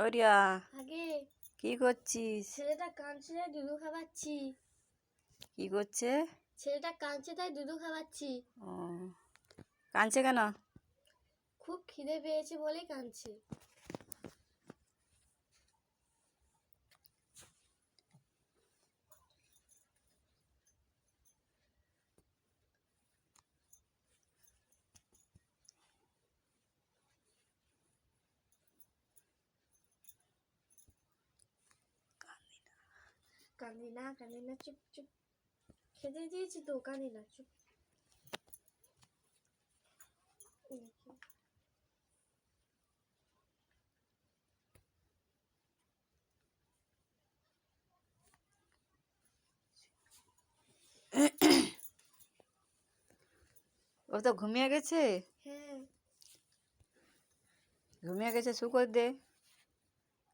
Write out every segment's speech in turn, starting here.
ও রিয়া আগে কি করছিস? ছেলেটা কাঁদছে তাই দুধু খাওয়াচ্ছি। কি করছে? ছেলেটা কাঁদছে তাই দুধু খাওয়াচ্ছি। ও কাঁদছে কেন? খুব খিদে পেয়েছে বলেই কাঁদছে। কান্দি না কান্দি না চুপ চুপ খেতে দিয়েছি তো কান্দি না চুপ ও তো ঘুমিয়ে গেছে ঘুমিয়ে গেছে শু করে দে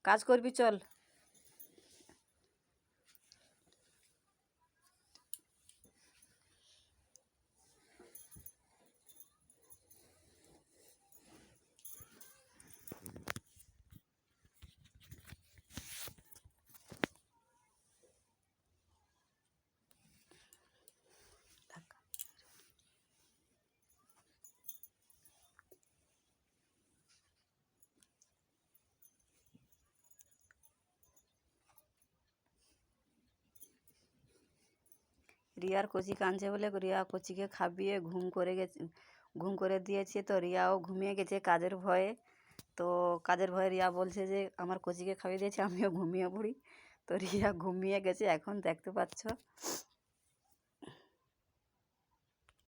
কাজ করবি চল রিয়ার কচি কাঁদছে বলে রিয়া কচিকে খাবিয়ে ঘুম করে গেছে, ঘুম করে দিয়েছে তো রিয়াও ঘুমিয়ে গেছে কাজের ভয়ে। তো কাজের ভয়ে রিয়া বলছে যে, আমার কচিকে খাইয়ে দিয়েছে, আমিও ঘুমিয়ে পড়ি। তো রিয়া ঘুমিয়ে গেছে, এখন দেখতে পাচ্ছ।